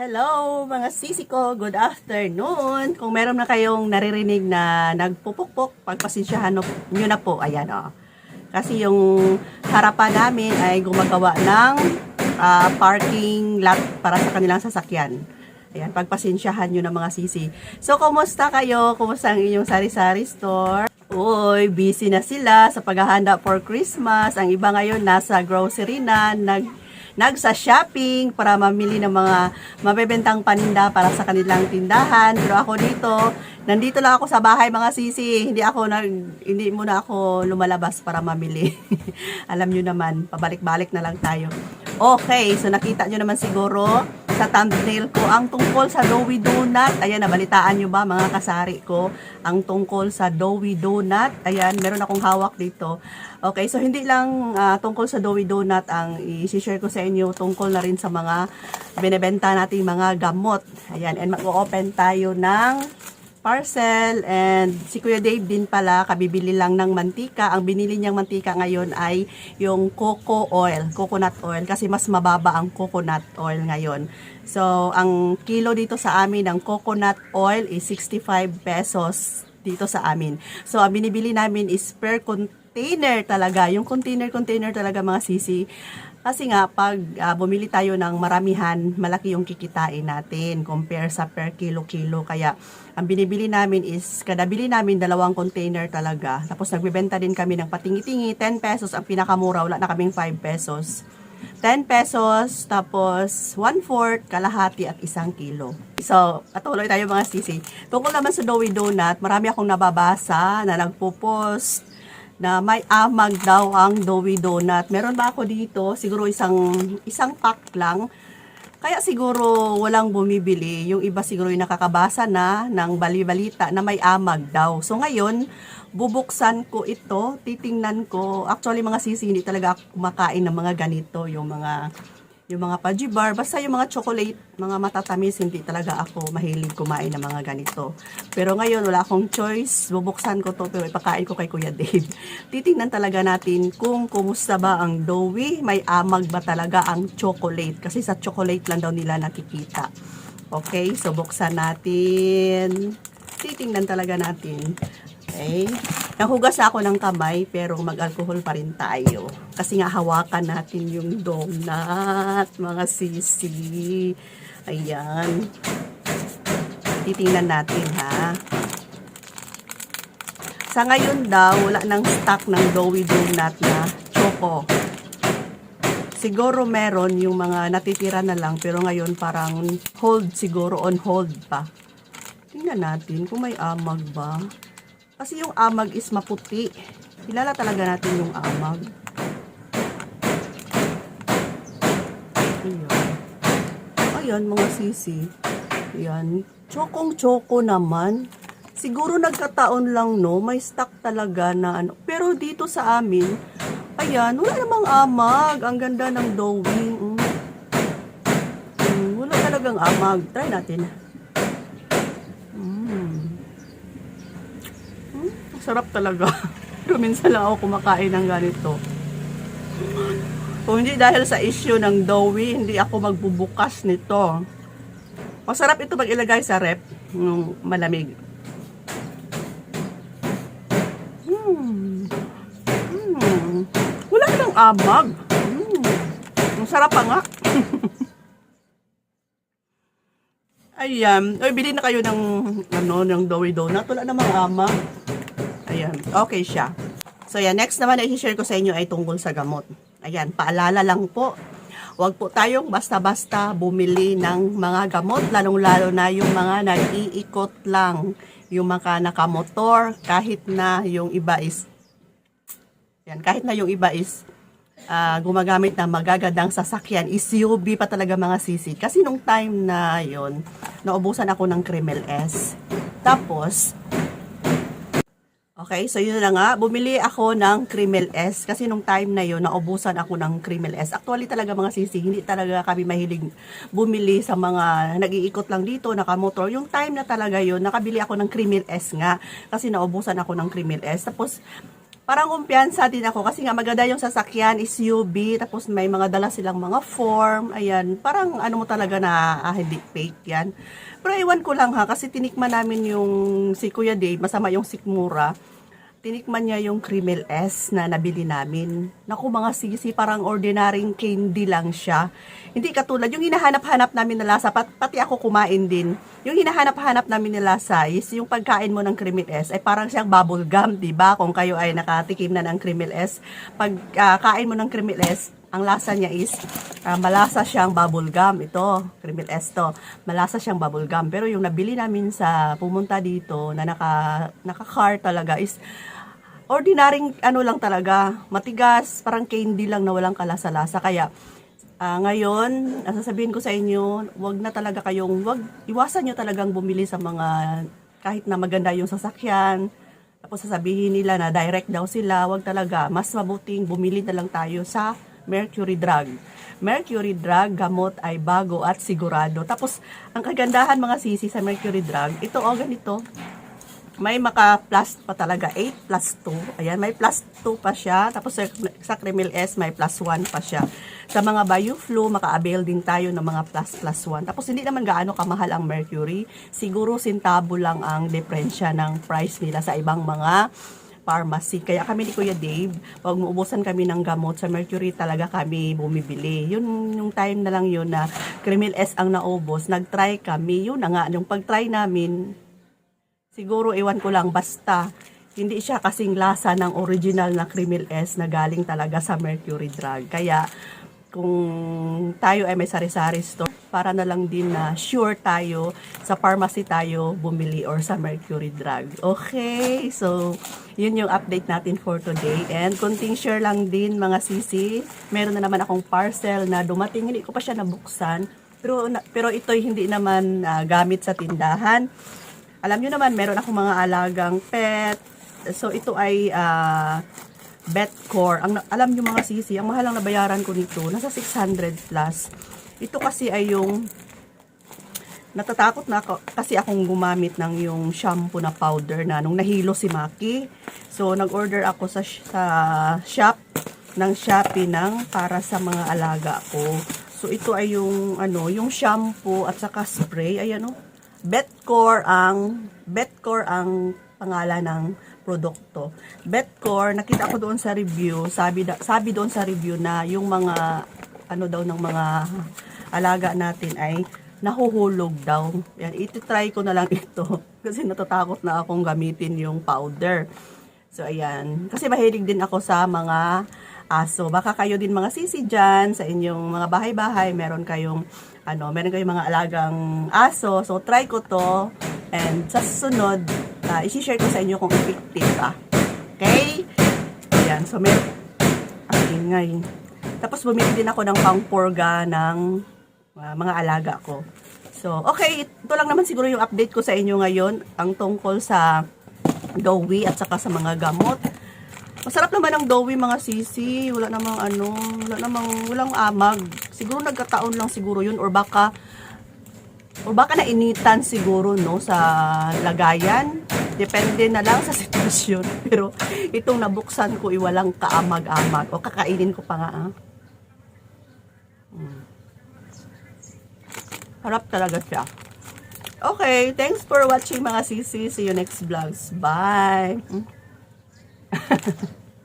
Hello mga sisi ko, good afternoon. Kung meron na kayong naririnig na nagpupukpok, pagpasensyahan nyo na po, ayan o. Kasi yung harapan namin ay gumagawa ng ah, parking lot para sa kanilang sasakyan. Ayan, pagpasensyahan nyo na mga sisi. So, kumusta kayo? Kumusta ang inyong sari-sari store? Uy, busy na sila sa paghahanda for Christmas. Ang iba ngayon nasa grocery na, nag nagsa shopping para mamili ng mga mabebentang paninda para sa kanilang tindahan. Pero ako dito, nandito lang ako sa bahay mga sisi. Hindi ako nag hindi muna ako lumalabas para mamili. Alam niyo naman, pabalik-balik na lang tayo. Okay, so nakita niyo naman siguro sa thumbnail ko ang tungkol sa Doughy Donut. Ayan, nabalitaan nyo ba mga kasari ko ang tungkol sa Doughy Donut. Ayan, meron akong hawak dito. Okay, so hindi lang ah, tungkol sa Doughy Donut ang i-share ko sa inyo tungkol na rin sa mga binebenta nating mga gamot. Ayan, and mag-open tayo ng parcel and si Kuya Dave din pala kabibili lang ng mantika. Ang binili niyang mantika ngayon ay yung coco oil, coconut oil kasi mas mababa ang coconut oil ngayon. So, ang kilo dito sa amin ng coconut oil is 65 pesos dito sa amin. So, ang binibili namin is per container talaga. Yung container-container talaga mga sisi. Kasi nga, pag ah, bumili tayo ng maramihan, malaki yung kikitain natin compare sa per kilo-kilo. Kaya, ang binibili namin is, kada bili namin dalawang container talaga. Tapos, nagbebenta din kami ng patingi-tingi, 10 pesos. Ang pinakamura, wala na kaming 5 pesos. 10 pesos, tapos 1-4, kalahati at isang kilo. So, patuloy tayo mga sisi. Tungkol naman sa Doughy Donut, marami akong nababasa na nagpo-post na may amag daw ang Doughy Donut. Meron ba ako dito? Siguro isang isang pack lang. Kaya siguro walang bumibili. Yung iba siguro yung nakakabasa na ng balibalita na may amag daw. So ngayon, bubuksan ko ito, titingnan ko. Actually mga sisi, hindi talaga ako kumakain ng mga ganito. Yung mga yung mga paji bar, basta yung mga chocolate, mga matatamis, hindi talaga ako mahilig kumain ng mga ganito. Pero ngayon, wala akong choice. Bubuksan ko to, pero ipakain ko kay Kuya Dave. Titingnan talaga natin kung kumusta ba ang doughy, may amag ba talaga ang chocolate. Kasi sa chocolate lang daw nila nakikita. Okay, so buksan natin. Titingnan talaga natin. Okay. Nahugas na ako ng kamay pero mag-alcohol pa rin tayo. Kasi nga hawakan natin yung donut, mga sisi. Ayan. Titingnan natin ha. Sa ngayon daw, wala nang stock ng doughy donut na choco. Siguro meron yung mga natitira na lang pero ngayon parang hold siguro on hold pa. Tingnan natin kung may amag ba. Kasi yung amag is maputi. Kilala talaga natin yung amag. Ayan. Ayan, mga sisi. Ayan. Chokong-choko naman. Siguro nagkataon lang, no? May stock talaga na ano. Pero dito sa amin, ayan, wala namang amag. Ang ganda ng doughy. Mm. Mm, wala talagang amag. Try natin. Mm. Sarap talaga. Pero minsan lang ako kumakain ng ganito. Kung hindi dahil sa issue ng doughy, hindi ako magbubukas nito. Masarap ito pag ilagay sa rep, yung malamig. Hmm. Hmm. Wala nang amag. Hmm. Ang sarap pa nga. Ayan. Ay, bili na kayo ng, ano, ng doughy donut. Wala namang amag. Okay siya. So, yan. Next naman na i-share ko sa inyo ay tungkol sa gamot. Ayan. Paalala lang po. Huwag po tayong basta-basta bumili ng mga gamot, lalong-lalo na yung mga nag-iikot lang, yung mga nakamotor, kahit na yung iba is, yan, kahit na yung iba is ah, gumagamit ng magagandang sasakyan, SUV pa talaga mga sisi. Kasi nung time na yon naubusan ako ng Kremel S. Tapos, Okay, so yun na nga, bumili ako ng Kremel S kasi nung time na yun, naubusan ako ng Kremel S. Actually talaga mga sisi, hindi talaga kami mahilig bumili sa mga nag-iikot lang dito, nakamotor. Yung time na talaga yun, nakabili ako ng Kremel S nga kasi naubusan ako ng Kremel S. Tapos, parang kumpiyansa din ako kasi nga maganda yung sasakyan is UV tapos may mga dala silang mga form ayan. Parang ano mo talaga na ah, hindi fake yan. Pero iwan ko lang ha kasi tinikman namin yung si Kuya Dave masama yung sikmura tinikman niya yung Kremel S na nabili namin. Naku mga sisi, parang ordinaryong candy lang siya. Hindi katulad, yung hinahanap-hanap namin na lasa, pat, pati ako kumain din. Yung hinahanap-hanap namin na lasa is yung pagkain mo ng Kremel S ay parang siyang bubble gum, ba? Kung kayo ay nakatikim na ng Kremel S, pag ah, kain mo ng Kremel S, ang lasa niya is ah, malasa siyang bubble gum. Ito, Kremel S to. Malasa siyang bubble gum. Pero yung nabili namin sa pumunta dito na naka, naka-car talaga is ordinaryong ano lang talaga, matigas, parang candy lang na walang kalasa-lasa. Kaya ah, ngayon, nasasabihin ko sa inyo, wag na talaga kayong, wag, iwasan nyo talagang bumili sa mga, kahit na maganda yung sasakyan, tapos sasabihin nila na direct daw sila, wag talaga, mas mabuting bumili na lang tayo sa Mercury Drug. Mercury Drug, gamot ay bago at sigurado. Tapos, ang kagandahan mga sisi sa Mercury Drug, ito o ganito, may maka plus pa talaga 8 plus 2 ayan may plus 2 pa siya. Tapos sa, sa Cremil S may plus 1 pa siya. Sa mga Bioflu maka-avail din tayo ng mga plus plus 1 tapos hindi naman gaano kamahal ang mercury. Siguro sintabo lang ang diferensya ng price nila sa ibang mga pharmacy. Kaya kami ni Kuya Dave, pag muubusan kami ng gamot sa Mercury talaga kami bumibili. Yun yung time na lang yun na Cremil S ang naubos. Nag-try kami. Yun na nga, yung pag-try namin, Siguro iwan ko lang basta hindi siya kasing lasa ng original na Kremil S na galing talaga sa Mercury Drug. Kaya kung tayo ay may sari-sari store, para na lang din na sure tayo sa pharmacy tayo bumili or sa Mercury Drug. Okay, so yun yung update natin for today. And kunting share lang din mga sisi, meron na naman akong parcel na dumating, hindi ko pa siya nabuksan. Pero, pero ito'y hindi naman ah, gamit sa tindahan. Alam nyo naman, meron akong mga alagang pet. So, ito ay uh, Betcore. Ang, alam nyo mga sisi, ang mahal ang nabayaran ko nito, nasa 600 plus. Ito kasi ay yung natatakot na ako kasi akong gumamit ng yung shampoo na powder na nung nahilo si Maki. So, nag-order ako sa, sa shop ng Shopee ng para sa mga alaga ko. So, ito ay yung, ano, yung shampoo at saka spray. Ayan o. Betcore ang, Betcore ang pangalan ng produkto. Betcore, nakita ko doon sa review, sabi, da, sabi doon sa review na yung mga, ano daw ng mga alaga natin ay nahuhulog daw. Yan, iti-try ko na lang ito kasi natatakot na akong gamitin yung powder. So, ayan. Kasi mahilig din ako sa mga aso. Baka kayo din mga sisi dyan, sa inyong mga bahay-bahay, meron kayong, ano, meron kayong mga alagang aso. So, try ko to. And sa susunod, uh, isi-share ko sa inyo kung effective ka. Okay? Ayan. So, meron, ang ingay. Tapos, bumili din ako ng pangpurga ng uh, mga alaga ko. So, okay, ito lang naman siguro yung update ko sa inyo ngayon, ang tungkol sa doughy at saka sa mga gamot. Masarap naman ang doughy mga sisi, wala namang ano, wala namang walang amag. Siguro nagkataon lang siguro yun or baka o baka nainitan siguro no sa lagayan. Depende na lang sa sitwasyon. Pero itong nabuksan ko, iwalang kaamag-amag. O kakainin ko pa nga. Ah. Mm. Harap talaga siya. Okay, thanks for watching mga sisi. See you next vlogs. Bye!